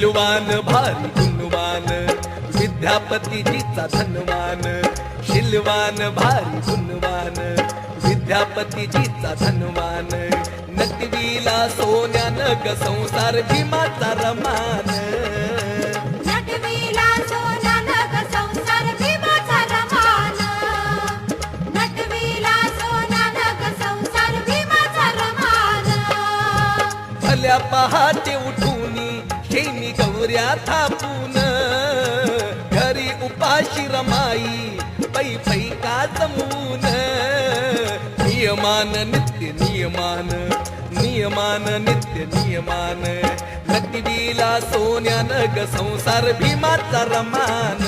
शिलवान भारी गुणवान विद्यापतीजीचा धनवान शिलवान भारी गुणवान विद्यापतीजीचा धनवान. नटवीला सोन्यानं ग संसार भीमाचा रमान. भल्या पहाटे उठूनी दोऱ्या थापून. घरी उपाशी रमाई पै पै का जमून. नियमान नित्य नियमान नियमान नित्य नियमान. नटवीला सोन्यानं ग संसार भीमाचा रमान.